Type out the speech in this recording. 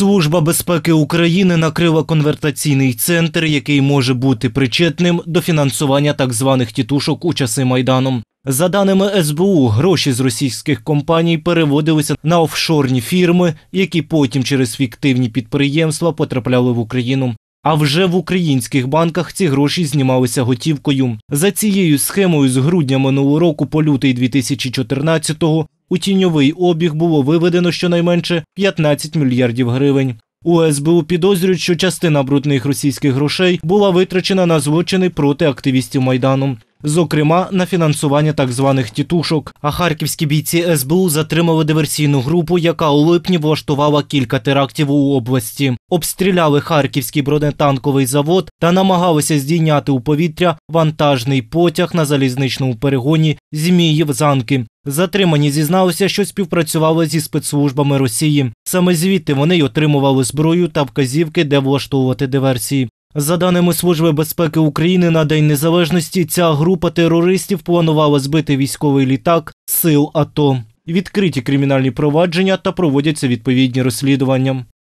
Служба безпеки України накрила конвертаційний центр, який може бути причетним до фінансування так званих тітушок у часи майдану. За даними СБУ, гроші з російських компаній переводилися на офшорні фірми, які потім через фіктивні підприємства потрапляли в Україну. А вже в українських банках ці гроші знімалися готівкою. За цією схемою з грудня минулого року по лютий 2014-го у тіньовий обіг було виведено щонайменше 15 мільярдів гривень. У СБУ підозрюють, що частина брудних російських грошей була витрачена на злочини проти активістів Майдану. Зокрема, на фінансування так званих тітушок. А харківські бійці СБУ затримали диверсійну групу, яка у липні влаштувала кілька терактів у області. Обстріляли харківський бронетанковий завод та намагалися здійняти у повітря вантажний потяг на залізничному перегоні Зміїв Занки. Затримані зізналися, що співпрацювали зі спецслужбами Росії. Саме звідти вони й отримували зброю та вказівки, де влаштовувати диверсії. За даними Служби безпеки України на День Незалежності, ця група терористів планувала збити військовий літак сил АТО. Відкриті кримінальні провадження та проводяться відповідні розслідування.